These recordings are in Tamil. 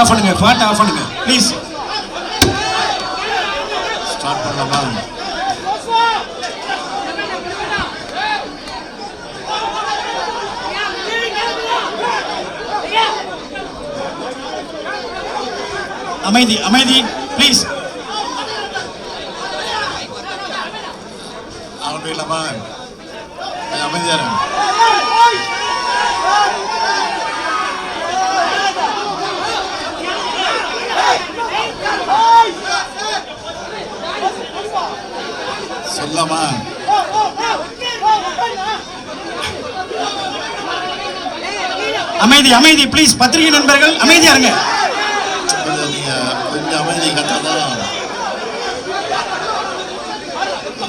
ஆஃப் பண்ணுங்க பாட்டை ஆஃப் பண்ணுங்க ப்ளீஸ் ஸ்டார்ட் பண்ணலாமா? அமைதி அமைதி ப்ளீஸ் ஆரம்பிக்கலாமா? கொஞ்சம் சொல்லாமா? அமைதி அமைதி ப்ளீஸ் பத்திரிகை நண்பர்கள் அமைதியா இருங்க. கொஞ்சம் அமைதி கட்டாதான்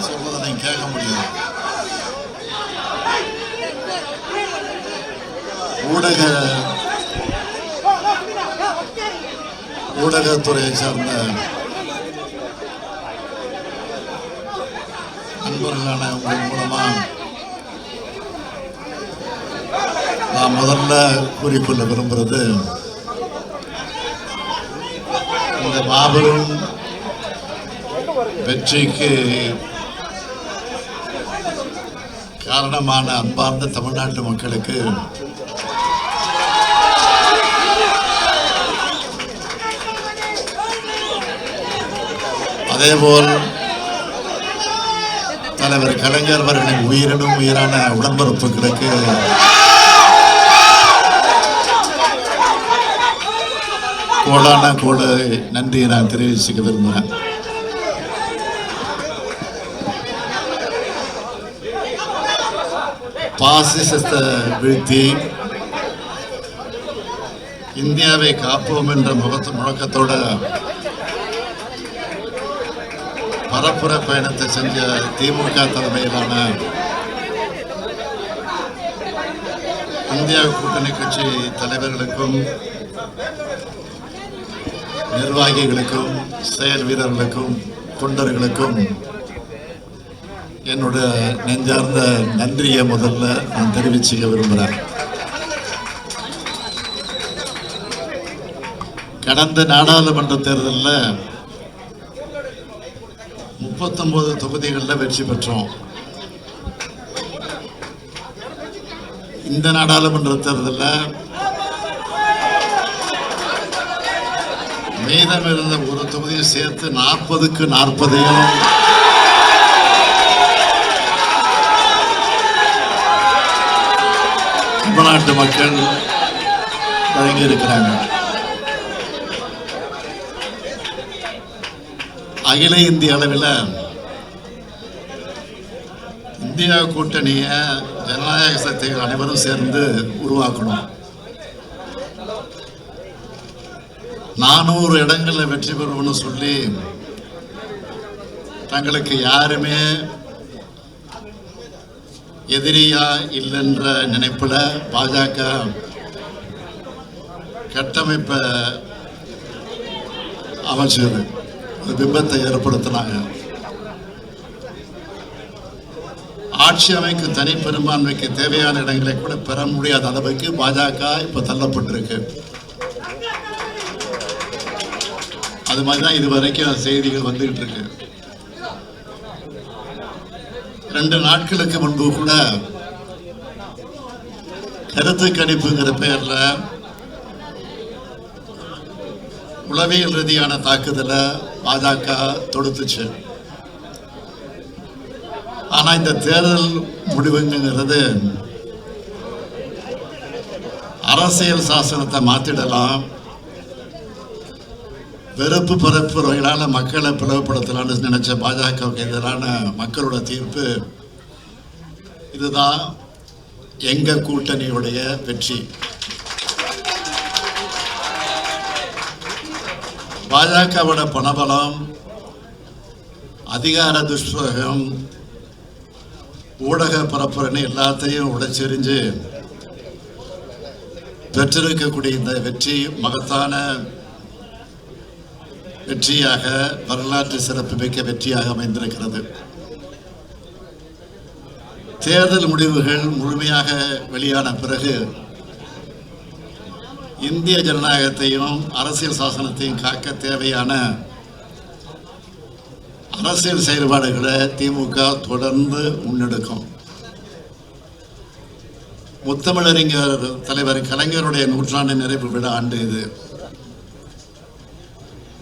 சொல்றதை நீங்க கேட்க முடியும் ஊடக ஊடகத்துறையை சார்ந்த நண்பர்களான உங்கள் மூலமாக நான் முதல்ல கூறிக்கொள்ள விரும்புறது இந்த மாபெரும் வெற்றிக்கு காரணமான அன்பார்ந்த தமிழ்நாட்டு மக்களுக்கு அதேபோல் தலைவர் கலைஞர் அவர்களின் உயிரினும் உயிரான உடன்பிறப்புகளுக்கு கோடான கோடு நன்றியை நான் தெரிவிச்சுக்க விரும்புகிறேன். பாசிசத்தை வீழ்த்தி இந்தியாவை காப்போம் என்ற முகத்து முழக்கத்தோட பரப்புர பயணத்தை செஞ்ச திமுக தலைமையிலான இந்தியா கூட்டணி கட்சி தலைவர்களுக்கும் நிர்வாகிகளுக்கும் செயல் வீரர்களுக்கும் தொண்டர்களுக்கும் என்னோட நெஞ்சார்ந்த நன்றியை முதல்ல நான் தெரிவிச்சுக்க விரும்புகிறேன். கடந்த நாடாளுமன்ற தேர்தலில் முப்பத்தொன்பது தொகுதிகளில் வெற்றி பெற்றோம். இந்த நாடாளுமன்ற தேர்தலில் மீதம் இருந்த ஒரு தொகுதியை சேர்த்து நாற்பதுக்கு நாற்பதையும் தமிழ்நாட்டு மக்கள் வழங்கி அகில இந்திய அளவில் இந்தியா கூட்டணியை ஜனநாயக சக்திகள் அனைவரும் சேர்ந்து உருவாக்கணும். நானூறு இடங்களில் வெற்றி பெறுவோம்னு சொல்லி தங்களுக்கு யாருமே எதிரியா இல்லைன்ற நினைப்பில் பாஜக கட்டமைப்பை அமைச்சது. பிம்பத்தை ஏற்படுத்தினாங்க. ஆட்சி அமைக்கும் தனி பெரும்பான்மைக்கு தேவையான இடங்களை கூட பெற முடியாத அளவுக்கு பாஜக இப்ப தள்ளப்பட்டிருக்கு. அது மாதிரி தான் இது வரைக்கும் செய்திகள் வந்துகிட்டு இருக்கு. ரெண்டு நாட்களுக்கு முன்பு கூட கருத்து கணிப்புங்கிற பெயர்ல உளவியல் ரீதியான தாக்குதலை பாஜக தொடுத்துச்சு. ஆனா இந்த தேர்தல் முடிவுங்கிறது அரசியல் சாசனத்தை மாத்திடலாம். வெறுப்பு பரப்புரைகளால மக்களை பிளவுபடுத்தலாம்னு நினைச்ச பாஜகவுக்கு எதிரான மக்களோட தீர்ப்பு இதுதான் எங்க கூட்டணியுடைய வெற்றி. பாஜகவோட பணபலம் அதிகார துஷ்பிரயோகம் ஊடக பரப்புரணி எல்லாத்தையும் உடைச்செறிஞ்சு பெற்றிருக்கக்கூடிய இந்த வெற்றி மகத்தான வெற்றியாக வரலாற்று சிறப்புமிக்க வெற்றியாக அமைந்திருக்கிறது. தேர்தல் முடிவுகள் முழுமையாக வெளியான பிறகு இந்திய ஜனநாயகத்தையும் அரசியல் சாசனத்தையும் காக்க தேவையான அரசியல் செயல்பாடுகளை திமுக தொடர்ந்து முன்னெடுக்கும். முத்தமிழறிஞர் தலைவர் கலைஞருடைய நூற்றாண்டு நிறைவு விழா ஆண்டு இது.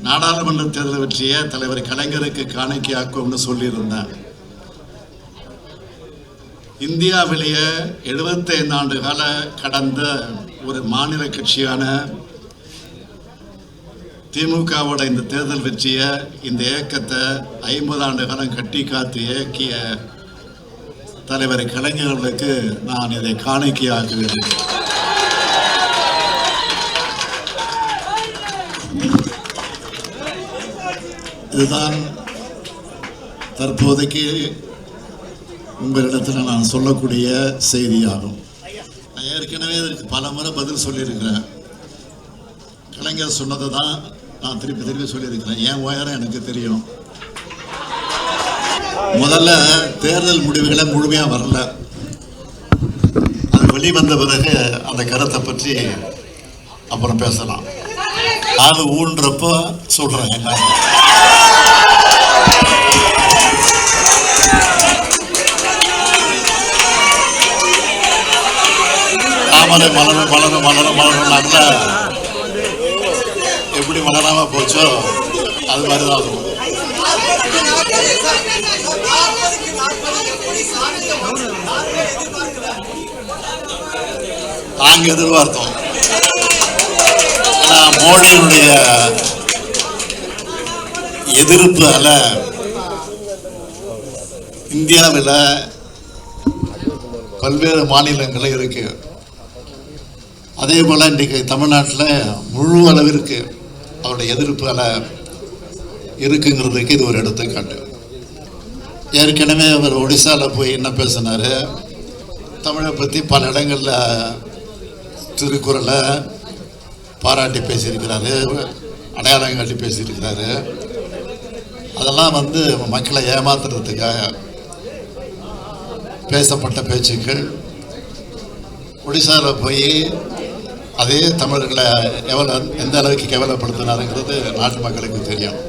நாடாளுமன்ற தேர்தல் வெற்றியை தலைவர் கலைஞருக்கு காணிக்கையாக்கும்னு சொல்லியிருந்தேன் இந்தியாவிலேயே 75 ஆண்டு கால கடந்த ஒரு மாநில கட்சியான திமுகவோட இந்த தேர்தல் வெற்றிய இந்த இயக்கத்தை ஐம்பது ஆண்டு காலம் கட்டி காத்து இயக்கிய தலைவர் கலைஞர்களுக்கு நான் இதை காணிக்கையாக்குகிறேன். இதுதான் தற்போதைக்கு உங்களிடத்தில் நான் சொல்லக்கூடிய செய்தியாகும். நான் ஏற்கனவே இதற்கு பல முறை பதில் சொல்லியிருக்கிறேன். கலைஞர் சொன்னதை தான் நான் திருப்பி திருப்பி சொல்லியிருக்கிறேன். என் உயரம் எனக்கு தெரியும். முதல்ல தேர்தல் முடிவுகளை முழுமையாக வரல. அது வெளிவந்த பிறகு அந்த கருத்தை பற்றி அப்புறம் பேசலாம். அது ஊன்றப்போ சொல்கிறேன் தாமரை மலரும் மலரும் மலரும் மலரும்னாக்க எப்படி மலராம போச்சோ அது மாதிரி தான் இருக்கும் நாங்க எதிர்பார்த்தோம். ஆனா மோடியினுடைய எதிர்ப்பு அல இந்தியாவில் பல்வேறு மாநிலங்களில் இருக்கு. அதே போல் இன்றைக்கு தமிழ்நாட்டில் முழு அளவிற்கு அவருடைய எதிர்ப்பு இருக்குங்கிறதுக்கு இது ஒரு எடுத்துக்காட்டு. ஏற்கனவே அவர் ஒடிசாவில் போய் என்ன பேசினார்? தமிழை பற்றி பல இடங்களில் திருக்குறளை பாராட்டி பேசியிருக்கிறாரு அடையாளம் காட்டி பேசியிருக்கிறாரு. அதெல்லாம் வந்து மக்களை ஏமாத்துறதுக்காக பேசப்பட்ட பேச்சுக்கள். ஒடிசாவில் போய் அதே தமிழர்களை எவ்வளோ எந்த அளவுக்கு கேவலப்படுத்தினாருங்கிறது நாட்டு மக்களுக்கு தெரியும்.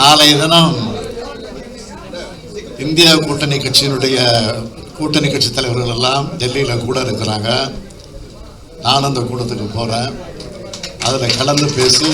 நாளைய தினம் இந்தியா கூட்டணி கட்சியினுடைய கூட்டணி கட்சி தலைவர்கள் எல்லாம் டெல்லியில் கூட இருக்கிறாங்க. நான் அந்த கூட்டத்துக்கு போகிறேன் அதில் கலந்து பேசி